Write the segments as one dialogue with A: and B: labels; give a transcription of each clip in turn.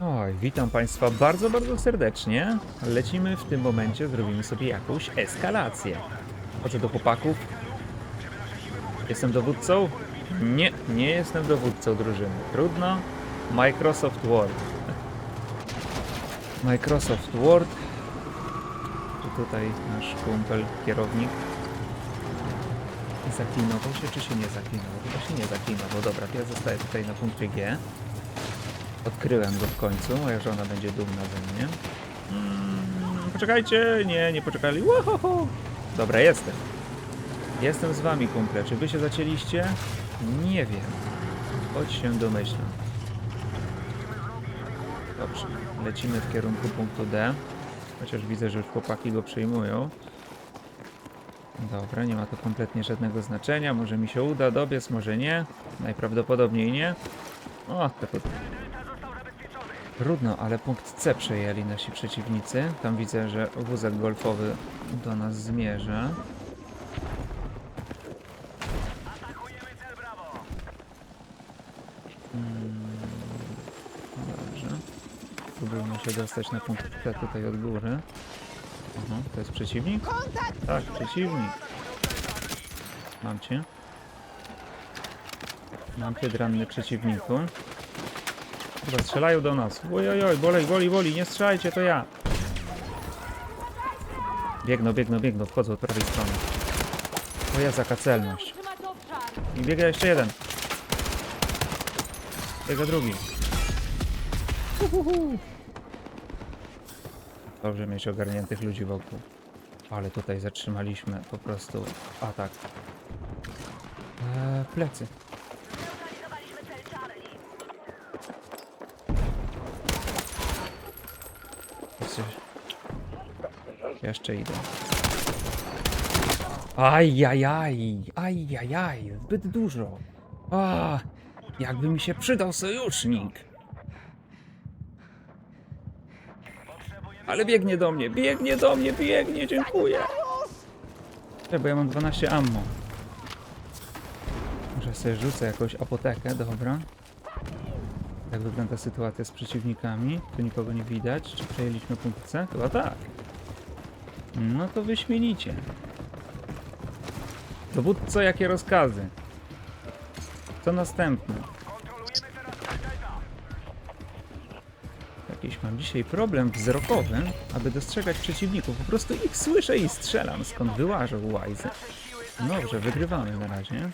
A: Oj, witam Państwa bardzo, bardzo serdecznie. Lecimy w tym momencie, zrobimy sobie jakąś eskalację. Chodzę do chłopaków. Jestem dowódcą? Nie, nie jestem dowódcą drużyny. Trudno. Microsoft Word. Microsoft Word. Czy tutaj nasz kumpel, kierownik zaklinował się, czy się nie zaklinował? Chyba się nie zaklinował. Dobra, ja zostaję tutaj na punkcie G. Odkryłem go w końcu, moja żona będzie dumna ze mnie. Mm, poczekajcie, nie, nie poczekali. Dobra, jestem. Jestem z wami, kumple. Czy wy się zacięliście? Nie wiem. Choć się domyślam. Dobrze, lecimy w kierunku punktu D. Chociaż widzę, że już chłopaki go przyjmują. Dobra, nie ma to kompletnie żadnego znaczenia. Może mi się uda dobiec, może nie. Najprawdopodobniej nie. O, to to Trudno, ale punkt C przejęli nasi przeciwnicy. Tam widzę, że wózek golfowy do nas zmierza. Mm, Dobrze. Próbujmy się dostać na punkt C tutaj od góry. Aha, to jest przeciwnik? Tak, przeciwnik. Mam cię. Mam cię, dranny przeciwniku. Chyba strzelają do nas. Ojojoj, bolej, boli, boli, nie strzelajcie, to ja. Biegną, biegną, biegną, wchodzą od prawej strony. O ja jaka celność. I biega jeszcze jeden. Biega drugi. Dobrze mieć ogarniętych ludzi wokół. Ale tutaj zatrzymaliśmy po prostu atak. Eee, plecy. Jeszcze, jeszcze idę. Ajajaj, ajajaj, zbyt dużo. A, jakby mi się przydał sojusznik. Ale biegnie do mnie, biegnie do mnie, biegnie, dziękuję. Czekaj, bo ja mam 12 ammo. Może sobie rzucę jakąś apotekę, dobra. Jak wygląda sytuacja z przeciwnikami? Tu nikogo nie widać. Czy przejęliśmy punkt C? Chyba tak. No to wyśmienicie. Dowódco, jakie rozkazy? Co następne? Jakiś mam dzisiaj problem wzrokowy, aby dostrzegać przeciwników. Po prostu ich słyszę i strzelam, skąd wyłażą łajzy. Dobrze, wygrywamy na razie.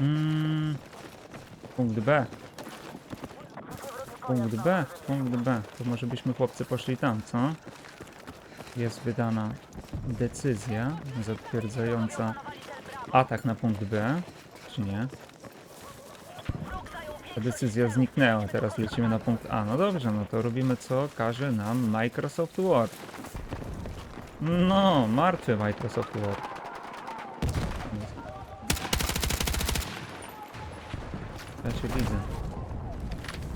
A: Mm, punkt B. Punkt B, punkt B. To może byśmy chłopcy poszli tam, co? Jest wydana decyzja zatwierdzająca atak na punkt B, czy nie? Ta decyzja zniknęła, teraz lecimy na punkt A. No dobrze, no to robimy co każe nam Microsoft Word. No, martwy Microsoft Word. Ja cię widzę.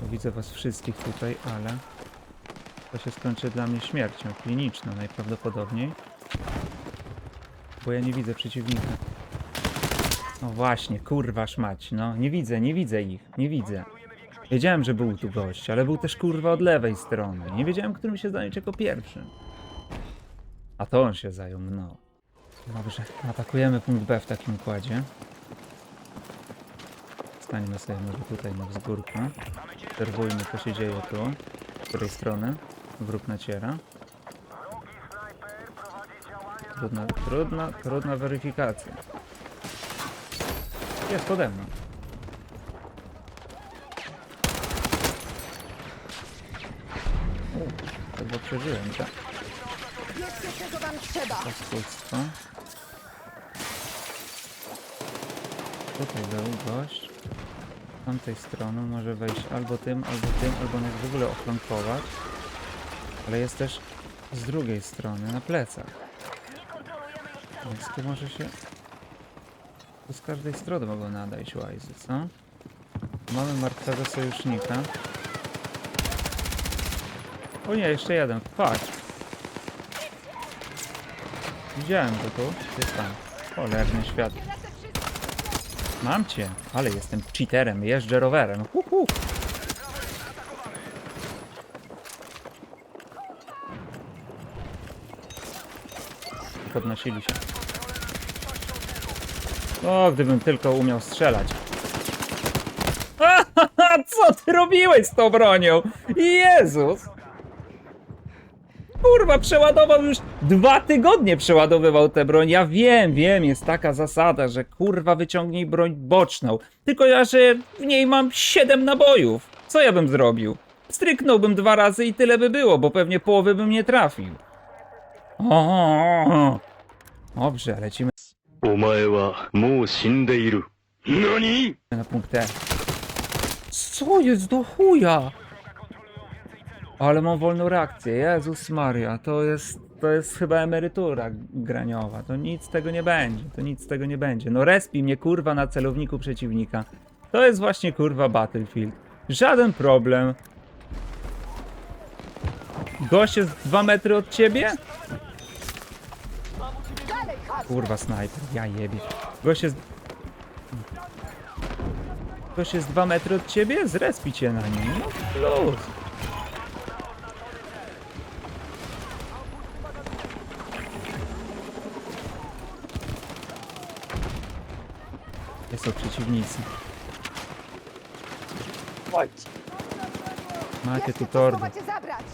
A: Bo Widzę was wszystkich tutaj, ale to się skończy dla mnie śmiercią kliniczną najprawdopodobniej. Bo ja nie widzę przeciwnika. No właśnie, kurwa szmać, no. Nie widzę, nie widzę ich, nie widzę. Wiedziałem, że był tu gość, ale był też kurwa od lewej strony. Nie wiedziałem, którym się zająć jako pierwszym. A to on się zajął mną. Dobrze, atakujemy punkt B w takim układzie. Stańmy sobie może tutaj na wzgórku. Obserwujmy, co się dzieje tu. Z której strony wróg naciera. Trudna, trudna, trudna weryfikacja. Jest pode mną. U, Chyba przeżyłem, tak?
B: Wiecie, czego wam trzeba!
A: Tutaj był gość. Z tamtej strony może wejść albo tym, albo tym, albo nas w ogóle oflankować. Ale jest też z drugiej strony, na plecach. Więc tu może się... Tu z każdej strony mogą nadejść łajzy, co? Mamy martwego sojusznika. O nie, jeszcze jeden. Patrz. Widziałem go tu. Jest tam. Cholerny świat. Mam cię, ale jestem cheaterem, jeżdżę rowerem. Huhu. Podnosili się. O, gdybym tylko umiał strzelać. A, co ty robiłeś z tą bronią? Jezus! Kurwa, przeładował już dwa tygodnie przeładowywał tę broń. Ja wiem, wiem, jest taka zasada, że kurwa wyciągnij broń boczną. Tylko ja, że w niej mam 7 nabojów. Co ja bym zrobił? Stryknąłbym dwa razy i tyle by było, bo pewnie połowy bym nie trafił. O, Dobrze, lecimy
C: お前はもう死んでいる。何
A: na punkt E. Co jest do chuja? Ale mam wolną reakcję, Jezus Maria, to jest, to jest chyba emerytura graniowa, to nic z tego nie będzie, to nic z tego nie będzie. No respi mnie kurwa na celowniku przeciwnika. To jest właśnie kurwa Battlefield. Żaden problem. Gość jest dwa metry od ciebie? Kurwa snajper, ja jebie. Gość jest Ktoś jest 2 metry od ciebie? Zrespi cię na nim. No plus. Są przeciwnicy? Macie tu torby.
B: Zabrać!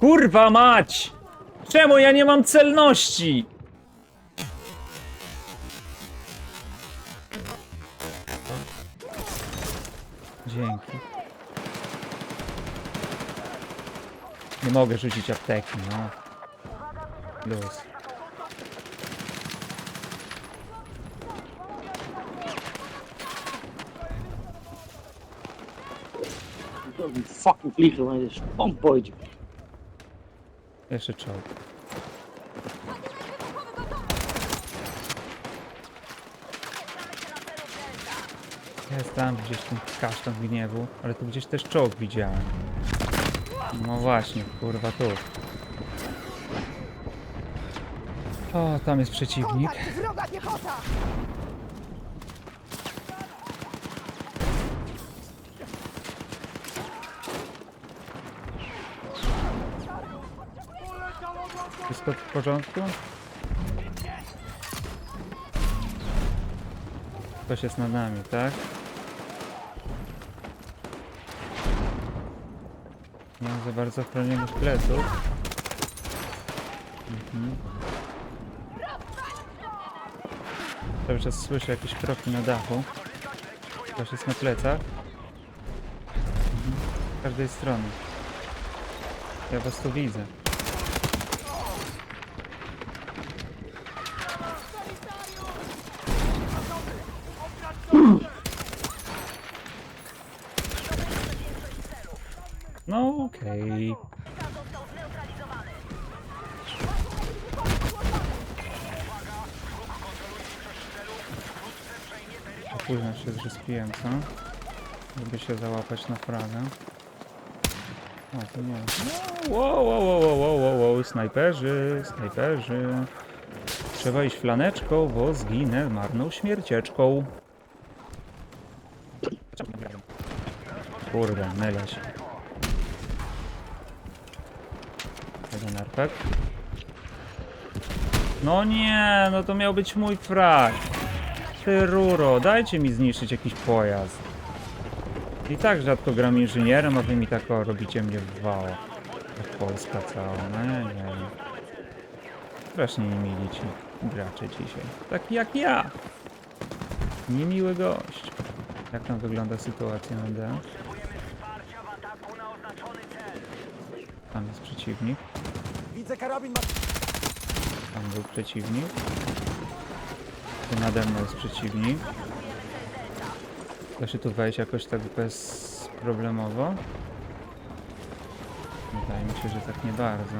A: Kurwa mać! Czemu ja nie mam celności? Dzięki. Nie mogę rzucić apteki, no. Luz.
D: Dat een fucking maar dit is pampootje.
A: Jeszcze czołg. Jest tam gdzieś ten kasztan gniewu, ale tu gdzieś też czołg widziałem. No właśnie, kurwa tu. O, tam jest przeciwnik.
B: Kontakt wroga piechota!
A: Wszystko w porządku? Ktoś jest nad nami, tak? Nie mam za bardzo chronionych pleców. Mhm. Cały czas słyszę jakieś kroki na dachu. Ktoś jest na plecach. Mhm. Z każdej strony. Ja was tu widzę. No okej. Późno się zrespiłem, co? Żeby się załapać na fragę. O, to nie. No, wow, wow, wow, wow, wow, wow, wow, snajperzy, snajperzy. Trzeba iść flaneczką, bo zginę marną śmiercieczką. Kurde, mylę się. Jeden arpek. No nie, no to miał być mój frag. Ty ruro, dajcie mi zniszczyć jakiś pojazd. I tak rzadko gram inżynierem, a wy mi tak o, robicie mnie w wało. Jak Polska cała, no nie, nie. Strasznie niemili ci gracze dzisiaj. Taki jak ja. Niemiły gość. Jak tam wygląda sytuacja na D? Tam jest przeciwnik.
E: Widzę karabin ma...
A: Tam był przeciwnik. Tu nade mną jest przeciwnik. Da się tu wejść jakoś tak bezproblemowo? Wydaje mi się, że tak nie bardzo.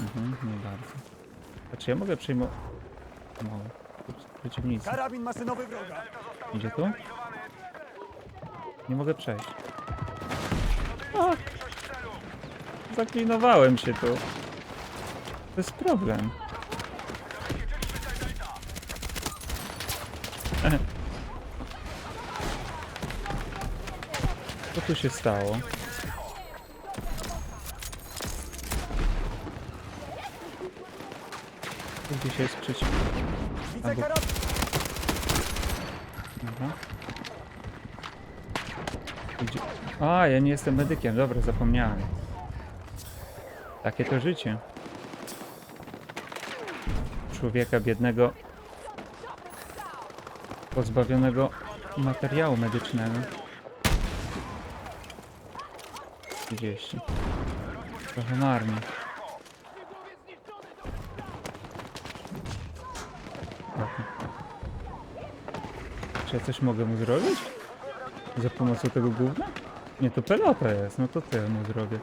A: Mhm, nie bardzo. A czy ja mogę przyjmować... Mogę. Tu Przeciwnicy.
E: Karabin wroga.
A: Idzie tu? Nie mogę przejść. A! Zaklinowałem się tu. To jest problem. Co tu się stało? Tu gdzieś jest przeciw... Albo-. Dobra. Gdzie... A, ja nie jestem medykiem, dobra, zapomniałem. Takie to życie. Człowieka biednego, pozbawionego materiału medycznego. 30. Trochę marnie. Czy ja coś mogę mu zrobić? Za pomocą tego gówna? Nie, to pelota jest, no to ja mu zrobię?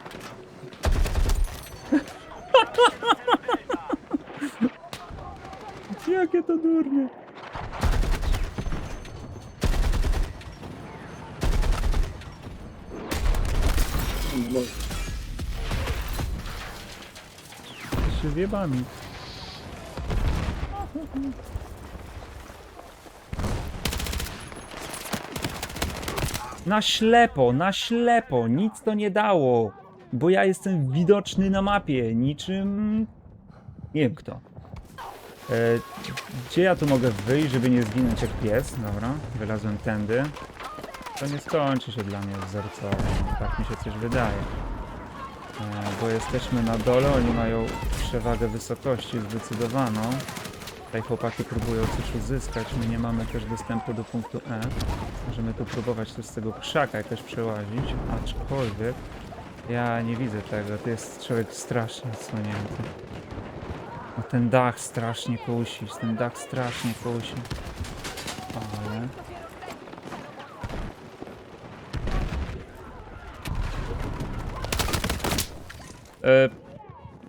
A: Jeszcze zjebami. Na ślepo, na ślepo, nic to nie dało. Bo ja jestem widoczny na mapie, niczym... Nie wiem kto. E, gdzie ja tu mogę wyjść, żeby nie zginąć jak pies? Dobra, wylazłem tędy. To nie skończy się dla mnie wzorcowo, tak mi się coś wydaje. E, bo jesteśmy na dole, oni mają przewagę wysokości zdecydowaną. Tutaj chłopaki próbują coś uzyskać, my nie mamy też dostępu do punktu E. Możemy tu próbować też z tego krzaka jakoś przełazić, aczkolwiek ja nie widzę tego, to jest człowiek strasznie odsłonięty. No ten dach strasznie kusi, ten dach strasznie kusi. Ale...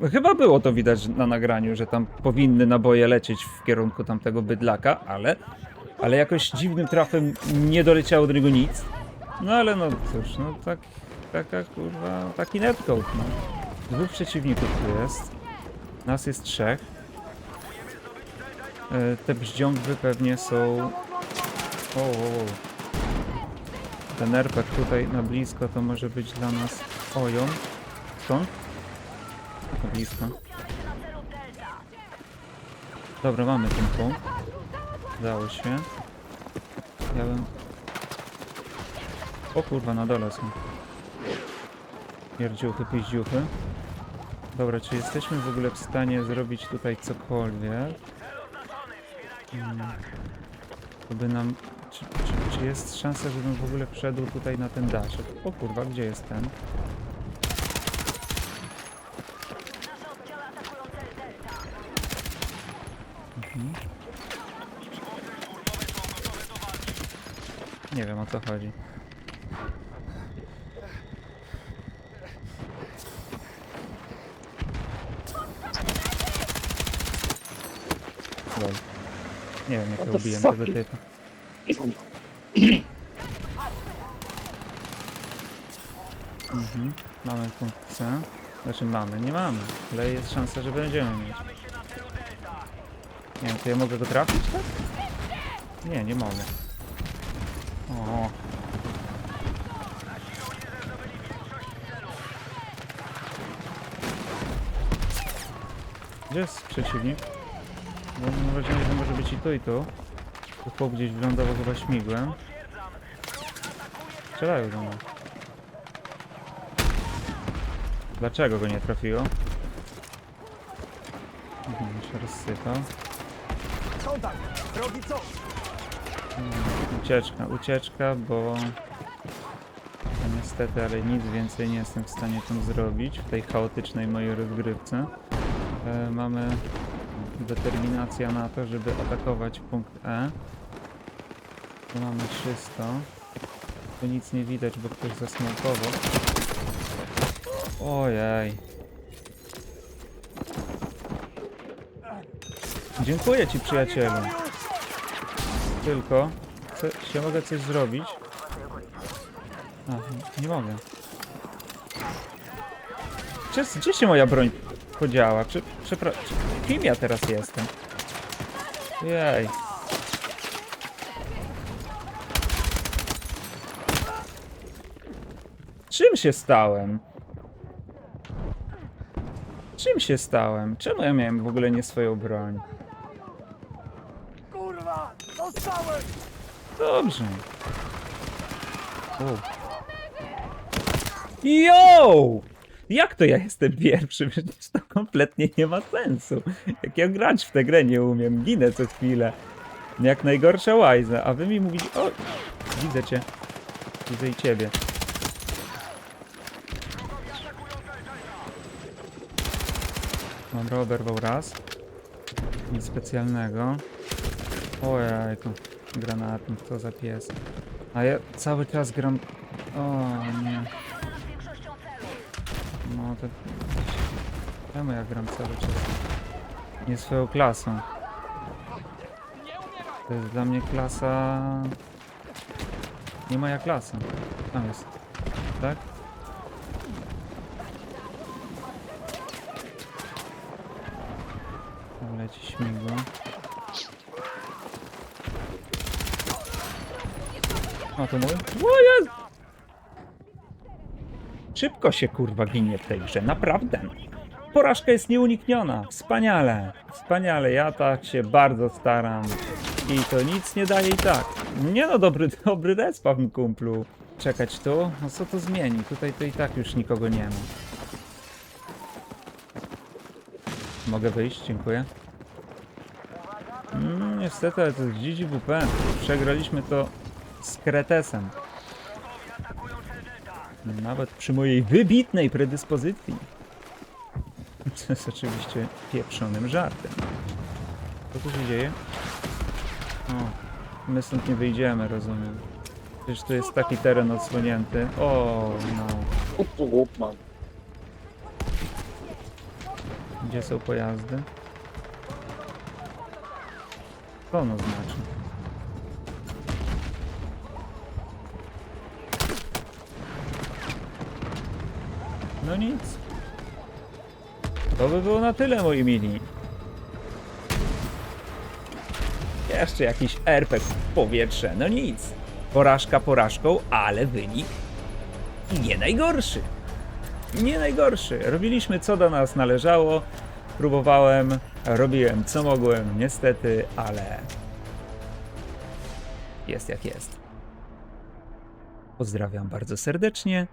A: E, chyba było to widać na nagraniu, że tam powinny naboje lecieć w kierunku tamtego bydlaka, ale, ale jakoś dziwnym trafem nie doleciało do niego nic. No ale no cóż, no tak, taka kurwa, taki netcode, no. Dwóch przeciwników tu jest. Nas jest trzech. E, te bździągwy pewnie są... O, o, o. Ten RPG tutaj na blisko to może być dla nas oją. Stąd? Blisko. Dobra, mamy ten punkt. Udało się. Ja bym... O kurwa, na dole są. Pierdziuchy, piździuchy. Dobra, czy jesteśmy w ogóle w stanie zrobić tutaj cokolwiek? Hmm. To by nam... Czy, czy, czy jest szansa, żebym w ogóle wszedł tutaj na ten daszek? O kurwa, gdzie jest ten? Nie wiem o co chodzi. Lol. Nie wiem jak
D: What the
A: ubiłem
D: fuck?
A: tego typa. Mhm. Mamy punkt C. Znaczy mamy, nie mamy, ale jest szansa, że będziemy mieć. Nie wiem, czy ja mogę go trafić, tak? Nie, nie mogę. O. Gdzie jest przeciwnik? Bo mam wrażenie, że może być i tu i tu. Tu chłop gdzieś wylądował chyba śmigłem. Strzelają do nas. Dlaczego go nie trafiło? Mhm, się rozsypał.
E: Kontakt. Drogi co?
A: Ucieczka, ucieczka, bo no niestety, ale nic więcej nie jestem w stanie tam zrobić w tej chaotycznej mojej rozgrywce. E, mamy determinacja na to, żeby atakować punkt E. Tu mamy 300. Tu nic nie widać, bo ktoś zasmokował. Ojej. Dziękuję ci przyjacielu. Tylko, co, czy mogę coś zrobić? A, nie mogę. Gdzie, gdzie się moja broń podziała? Czy, przepraszam, kim ja teraz jestem? Jej. Czym się stałem? Czym się stałem? Czemu ja miałem w ogóle nie swoją broń? Dobrze. O. Yo! Jak to ja jestem pierwszy? Przecież to kompletnie nie ma sensu. Jak ja grać w tę grę nie umiem, ginę co chwilę. Jak najgorsza łajza, a wy mi mówicie... O! Widzę cię. Widzę i ciebie. Dobra, oberwał raz. Nic specjalnego. Ojejku, granatnik, to za pies. A ja cały czas gram... O nie. No to... Czemu ja gram cały czas? Nie swoją klasą. To jest dla mnie klasa... Nie moja klasa. Tam jest. Tak? Leci śmigło. O, to mój? O, jest! Szybko się kurwa ginie w tej grze, naprawdę. Porażka jest nieunikniona. Wspaniale. Wspaniale. Ja tak się bardzo staram. I to nic nie daje i tak. Nie no, dobry, dobry respawn, kumplu. Czekać tu? No co to zmieni? Tutaj to i tak już nikogo nie ma. Mogę wyjść? Dziękuję. Mm, niestety, ale to jest GGWP. Przegraliśmy to z Kretesem. Nawet przy mojej wybitnej predyspozycji. To jest oczywiście pieprzonym żartem. Co tu się dzieje? O, my stąd nie wyjdziemy, rozumiem. Przecież tu jest taki teren odsłonięty. O, no. Gdzie są pojazdy? Co ono znaczy? No nic. To by było na tyle, moi mili. Jeszcze jakiś RPG w powietrze, no nic. Porażka porażką, ale wynik nie najgorszy. Nie najgorszy. Robiliśmy co do nas należało. Próbowałem, robiłem co mogłem, niestety, ale jest jak jest. Pozdrawiam bardzo serdecznie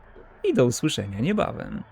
A: i do usłyszenia niebawem.